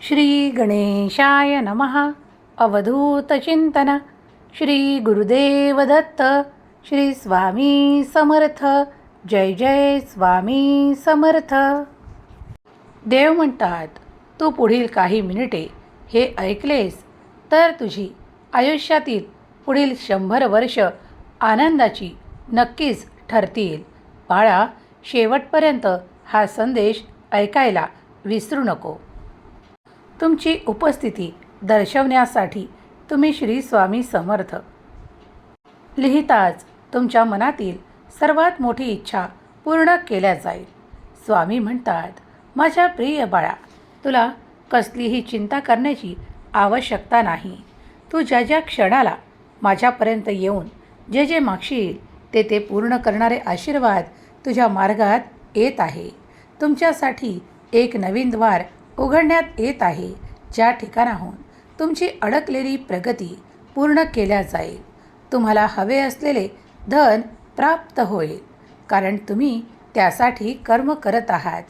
श्री गणेशाय नमः। अवधूतचिंतन श्री गुरुदेव दत्त श्री स्वामी समर्थ। जय जय स्वामी समर्थ। देव म्हणतात तू पुढील काही मिनिटे हे ऐकलेस तर तुझी आयुष्यातील पुढील शंभर वर्ष आनंदाची नक्कीच ठरतील. बाळा शेवटपर्यंत हा संदेश ऐकायला विसरू नको. तुमची उपस्थिती दर्शवण्यासाठी तुम्ही श्री स्वामी समर्थ. लिहिताच तुमच्या मनातील सर्वात मोठी इच्छा पूर्ण केल्या जाईल. स्वामी म्हणतात माझ्या प्रिय बाळा तुला कसलीही चिंता करण्याची आवश्यकता नाही. तू ज्या ज्या क्षणाला माझ्यापर्यंत येऊन जे जे मागशील ते ते पूर्ण करणारे आशीर्वाद तुझ्या मार्गात येत आहे. तुमच्यासाठी एक नवीन द्वार उघडण्यात येत आहे. ज्या ठिकाणाहून तुमची अडकलेली प्रगती पूर्ण केल्या जाईल तुम्हाला हवे असलेले धन प्राप्त होईल. कारण तुम्ही त्यासाठी कर्म करत आहात.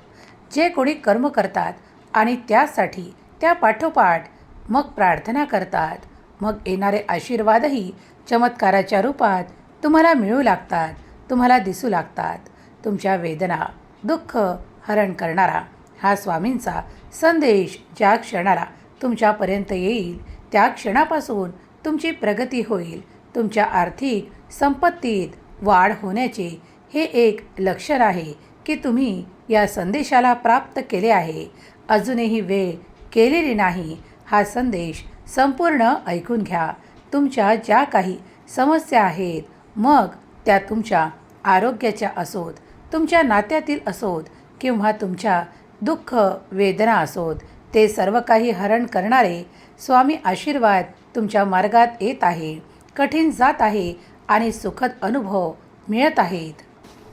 जे कोणी कर्म करतात आणि त्यासाठी त्या पाठोपाठ मग प्रार्थना करतात. मग येणारे आशीर्वादही चमत्काराच्या रूपात तुम्हाला मिळू लागतात तुम्हाला दिसू लागतात. तुमच्या वेदना दुःख हरण करणारा हा स्वामींचा संदेश ज्या क्षणाला तुमच्यापर्यंत येईल त्या क्षणापासून तुमची प्रगती होईल. तुमच्या आर्थिक संपत्तीत वाढ होण्याचे हे एक लक्षण आहे की तुम्ही या संदेशाला प्राप्त केले आहे. अजूनही वेळ केलेली नाही. हा संदेश संपूर्ण ऐकून घ्या. तुमच्या ज्या काही समस्या आहेत मग त्या तुमच्या आरोग्याच्या असोत तुमच्या नात्यातील असोत किंवा तुमच्या दुःख वेदना असोत ते सर्व काही हरण करणारे स्वामी आशीर्वाद तुमच्या मार्गात येत आहे कठीण जात आहे आणि सुखद अनुभव मिळत आहेत.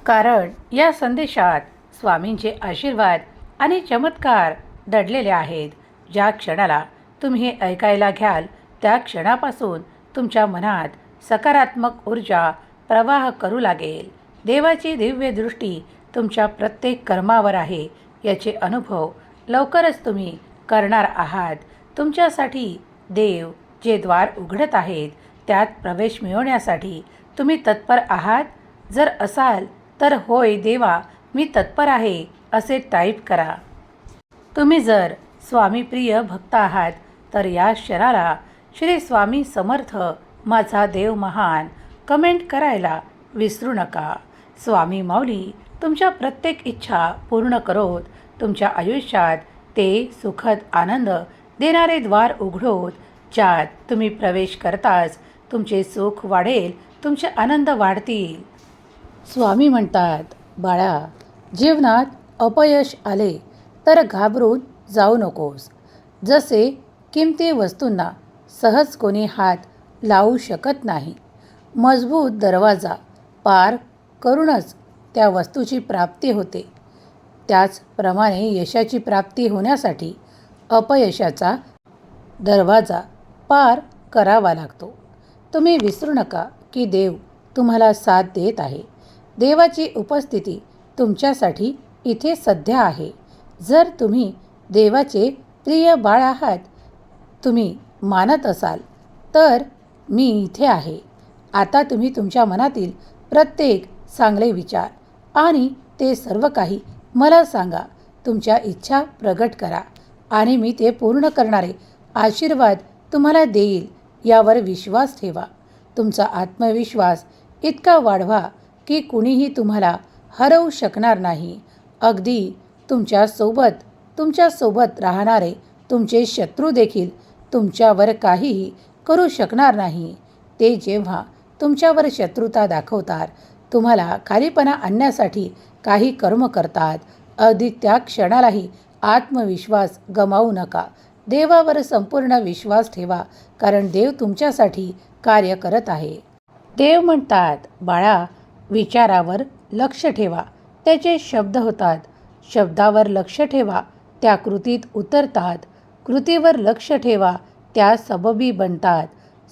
कारण या संदेशात स्वामींचे आशीर्वाद आणि चमत्कार दडलेले आहेत. ज्या क्षणाला तुम्ही ऐकायला घ्याल त्या क्षणापासून तुमच्या मनात सकारात्मक ऊर्जा प्रवाह करू लागेल. देवाची दिव्य दृष्टी तुमच्या प्रत्येक कर्मावर आहे. याचे अनुभव लवकरच तुम्ही करणार आहात. तुमच्यासाठी देव जे द्वार उघडत आहेत त्यात प्रवेश मिळवण्यासाठी तुम्ही तत्पर आहात? जर असाल तर होय देवा मी तत्पर आहे असे टाईप करा. तुम्ही जर स्वामीप्रिय भक्त आहात तर या शराला श्री स्वामी समर्थ माझा देव महान कमेंट करायला विसरू नका. स्वामी माऊली तुमच्या प्रत्येक इच्छा पूर्ण करोत तुमच्या आयुष्यात ते सुखद आनंद देणारे द्वार उघडोत ज्यात तुम्ही प्रवेश करताच तुमचे सुख वाढेल तुमचे आनंद वाढतील. स्वामी म्हणतात बाळा जीवनात अपयश आले तर घाबरून जाऊ नकोस. जसे किमती वस्तूंना सहज कोणी हात लावू शकत नाही. मजबूत दरवाजा पार करूनच त्या वस्तूची प्राप्ती होते. त्याचप्रमाणे यशाची प्राप्ती होण्यासाठी अपयशाचा दरवाजा पार करावा लागतो. तुम्ही विसरू नका की देव तुम्हाला साथ देत आहे. देवाची उपस्थिती तुमच्यासाठी इथे सध्या आहे. जर तुम्ही देवाचे प्रिय बाळ आहात तुम्ही मानत असाल तर मी इथे आहे. आता तुम्ही तुमच्या मनातील प्रत्येक चांगले विचार आणि ते सर्व काही मला सांगा. तुमच्या इच्छा प्रगट करा आणि मी ते पूर्ण करणारे आशीर्वाद तुम्हाला देईल यावर विश्वास ठेवा. तुमचा आत्मविश्वास इतका वाढवा की कुणीही तुम्हाला हरवू शकणार नाही. अगदी तुमच्यासोबत तुमच्यासोबत राहणारे तुमचे शत्रू देखील तुमच्यावर काहीही करू शकणार नाही. ते जेव्हा तुमच्यावर शत्रुता दाखवतात तुम्हाला खालीपणा आणण्यासाठी काही कर्म करतात. अगदी त्या क्षणालाही आत्मविश्वास गमावू नका. देवावर संपूर्ण विश्वास ठेवा कारण देव तुमच्यासाठी कार्य करत आहे. देव म्हणतात बाळा विचारावर लक्ष ठेवा. त्याचे शब्द होतात शब्दावर लक्ष ठेवा. त्या कृतीत उतरतात कृतीवर लक्ष ठेवा. त्या सबबी बनतात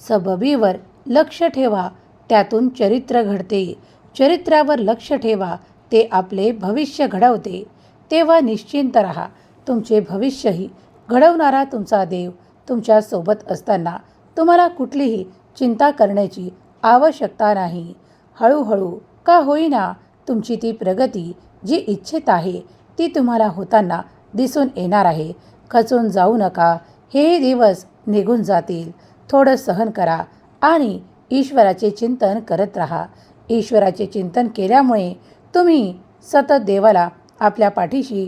सबबीवर लक्ष ठेवा. त्यातून चरित्र घडते. चरित्रावर लक्ष ठेवा ते आपले भविष्य घडवते. तेव्हा निश्चिंत राहा. तुमचे भविष्यही घडवणारा तुमचा देव तुमच्यासोबत असताना तुम्हाला कुठलीही चिंता करण्याची आवश्यकता नाही. हळूहळू का होईना तुमची ती प्रगती जी इच्छित आहे ती तुम्हाला होताना दिसून येणार आहे. खचून जाऊ नका. हे दिवस निघून जातील. थोडं सहन करा आणि ईश्वराचे चिंतन करत राहा. ईश्वराचे चिंतन केल्यामुळे तुम्ही सतत देवाला आपल्या पाठीशी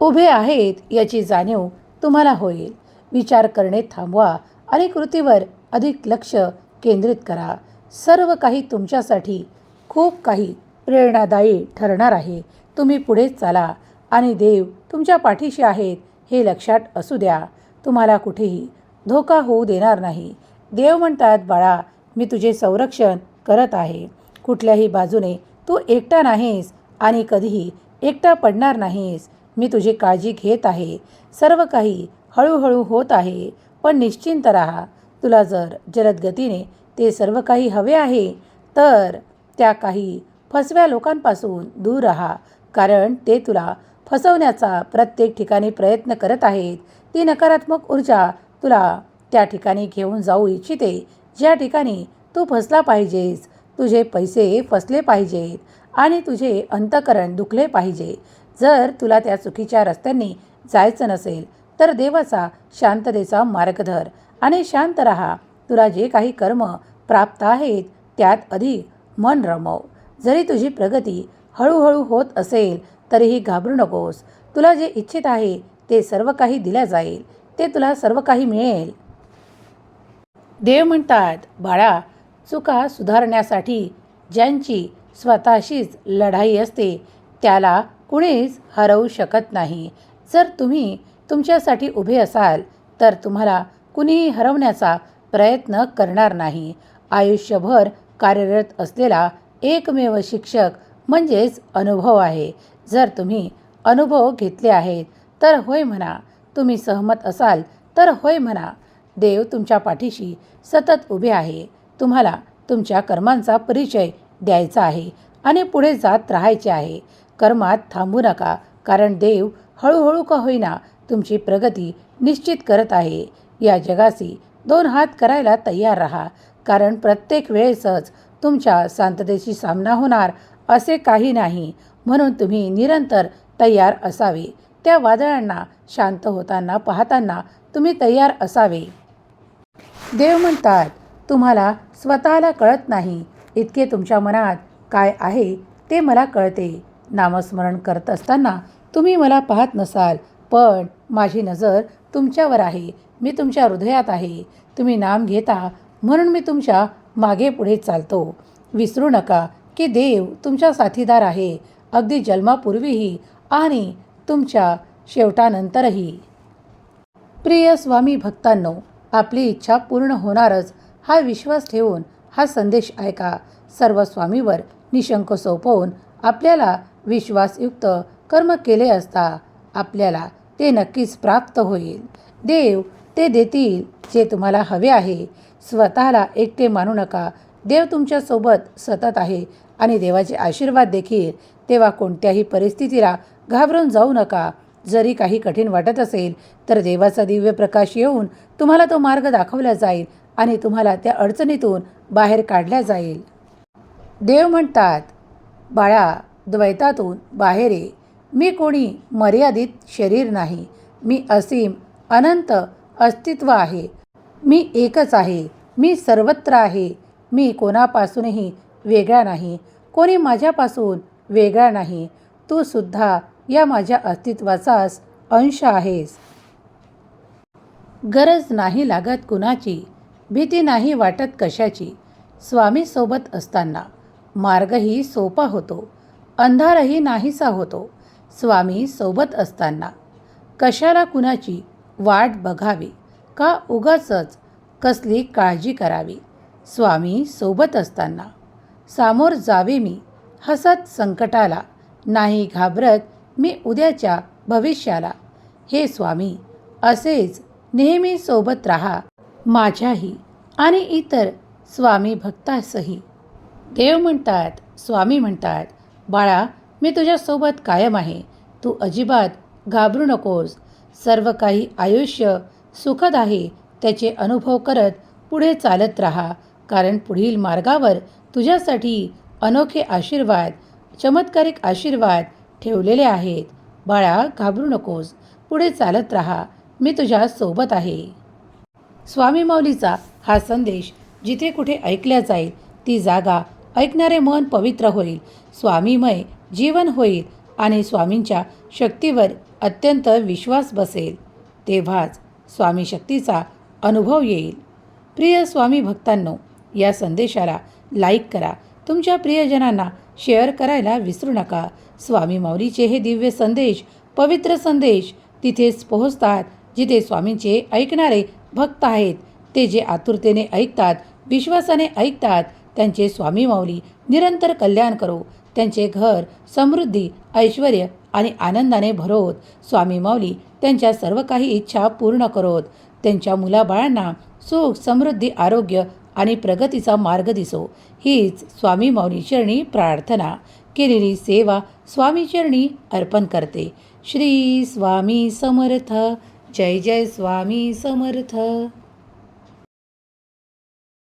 उभे आहेत याची जाणीव तुम्हाला होईल. विचार करणे थांबवा आणि कृतीवर अधिक लक्ष केंद्रित करा. सर्व काही तुमच्यासाठी खूप काही प्रेरणादायी ठरणार आहे. तुम्ही पुढे चाला आणि देव तुमच्या पाठीशी आहेत हे लक्षात असू द्या. तुम्हाला कुठेही धोका होऊ देणार नाही. देव म्हणतात बाळा मी तुझे संरक्षण करत आहे. कुठल्याही बाजूने तू एकटा नाहीस आणि कधीही एकटा पडणार नाहीस. मी तुझी काळजी घेत आहे. सर्व काही हळूहळू होत आहे. पण निश्चिंत राहा. तुला जर जलद गतीने ते सर्व काही हवे आहे तर त्या काही फसव्या लोकांपासून दूर राहा. कारण ते तुला फसवण्याचा प्रत्येक ठिकाणी प्रयत्न करत आहेत. ती नकारात्मक ऊर्जा तुला त्या ठिकाणी घेऊन जाऊ इच्छिते. ज्या ठिकाणी तू फसला पाहिजेस तुझे पैसे फसले पाहिजेत आणि तुझे अंतकरण दुखले पाहिजे. जर तुला त्या चुकीच्या रस्त्यांनी जायचं नसेल तर देवाचा शांततेचा मार्ग धर आणि शांत राहा. तुला जे काही कर्म प्राप्त आहेत त्यात अधिक मन रमव. जरी तुझी प्रगती हळूहळू होत असेल तरीही घाबरू नकोस. तुला जे इच्छित आहे ते सर्व काही दिल्या जाईल. ते तुला सर्व काही मिळेल. देव म्हणतात बाळा चुका सुधारण्यासाठी ज्यांची स्वतःशीच लढाई असते त्याला कुणीच हरवू शकत नाही. जर तुम्ही तुमच्यासाठी उभे असाल तर तुम्हाला कुणीही हरवण्याचा प्रयत्न करणार नाही. आयुष्यभर कार्यरत असलेला एकमेव शिक्षक म्हणजेच अनुभव आहे. जर तुम्ही अनुभव घेतले आहेत तर होय म्हणा. तुम्ही सहमत असाल तर होय म्हणा. देव तुमच्या पाठीशी सतत उभे आहे. तुम्हाला तुमच्या कर्मांचा परिचय द्यायचा आहे आणि पुढे जात राहायचे आहे. कर्मात थांबू नका कारण देव हळूहळू का होईना तुमची प्रगती निश्चित करत आहे. या जगाशी दोन हात करायला तयार राहा कारण प्रत्येक वेळेसच तुमच्या शांततेशी सामना होणार असे काही नाही. म्हणून तुम्ही निरंतर तयार असावे. त्या वादळांना शांत होताना पाहताना तुम्ही तयार असावे. देव म्हणतात तुम्हाला स्वतःला कळत नाही. इतके तुमच्या मनात काय आहे ते मला कळते. नामस्मरण करत असताना तुम्ही मला पाहत नसाल पण माझी नजर तुमच्यावर आहे. मी तुमच्या हृदयात आहे. तुम्ही नाम घेता म्हणून मी तुमच्या मागे पुढे चालतो. विसरू नका की देव तुमच्या साथीदार आहे. अगदी जन्मापूर्वीही आणि तुमच्या शेवटानंतरही. प्रिय स्वामी भक्तांनो आपली इच्छा पूर्ण होणारच. हा विश्वास ठेवून हा संदेश ऐका. सर्व स्वामीवर निशंक सोपवून आपल्याला विश्वासयुक्त कर्म केले असता आपल्याला ते नक्कीच प्राप्त होईल. देव ते देतील जे तुम्हाला हवे आहे. स्वतःला एकटे मानू नका. देव तुमच्यासोबत सतत आहे आणि देवाचे आशीर्वाद देखील. तेव्हा कोणत्याही परिस्थितीला घाबरून जाऊ नका. जरी काही कठीण वाटत असेल तर देवाचा दिव्य प्रकाश येऊन तुम्हाला तो मार्ग दाखवला जाईल आणि तुम्हाला त्या अडचणीतून बाहेर काढल्या जाईल. देव म्हणतात बाळा द्वैतातून बाहेर ये मी कोणी मर्यादित शरीर नाही. मी असीम अनंत अस्तित्व आहे. मी एकच आहे. मी सर्वत्र आहे. मी कोणापासूनही वेगळा नाही. कोणी माझ्यापासून वेगळा नाही. तू सुद्धा या माझ्या अस्तित्वाचाच अंश आहेस. गरज नाही लागत कुणाची. भीती नाही वाटत कशाची. स्वामीसोबत असताना मार्गही सोपा होतो. अंधारही नाहीसा होतो. स्वामी सोबत असताना कशाला कुणाची वाट बघावी? का उगाचच कसली काळजी करावी? स्वामी सोबत असताना सामोर जावे मी. हसत संकटाला नाही घाबरत मी उद्याच्या भविष्याला. हे स्वामी असेच नेहमी सोबत राहा. माझ्याही आणि इतर स्वामी भक्तासही. देव म्हणतात स्वामी म्हणतात बाळा मी तुझ्यासोबत कायम आहे. तू अजिबात घाबरू नकोस. सर्व काही आयुष्य सुखद आहे. त्याचे अनुभव करत पुढे चालत राहा. कारण पुढील मार्गावर तुझ्यासाठी अनोखे आशीर्वाद चमत्कारिक आशीर्वाद ठेवलेले आहेत. बाळा घाबरू नकोस. पुढे चालत राहा. मी तुझ्या सोबत आहे. स्वामी माऊलीचा हा संदेश जिथे कुठे ऐकल्या जाईल ती जागा ऐकणारे मन पवित्र होईल. स्वामीमय जीवन होईल आणि स्वामींच्या शक्तीवर अत्यंत विश्वास बसेल. तेव्हाच स्वामी शक्तीचा अनुभव येईल. प्रिय स्वामी भक्तांनो या संदेशाला लाईक करा. तुमच्या प्रियजनांना शेअर करायला विसरू नका. स्वामी माऊलीचे हे दिव्य संदेश पवित्र संदेश तिथेच पोहोचतात जिथे स्वामींचे ऐकणारे भक्त आहेत ते जे आतुरतेने ऐकतात विश्वासाने ऐकतात त्यांचे स्वामी माऊली निरंतर कल्याण करो त्यांचे घर समृद्धी ऐश्वर आणि आनंदाने भरोत. स्वामी माऊली त्यांच्या सर्व काही इच्छा पूर्ण करोत. त्यांच्या मुलाबाळांना सुख समृद्धी आरोग्य आणि प्रगतीचा मार्ग दिसो. हीच स्वामी माऊली चरणी प्रार्थना. केलेली सेवा स्वामी चरणी अर्पण करते. श्री स्वामी समर्थ. जय जय स्वामी समर्थ.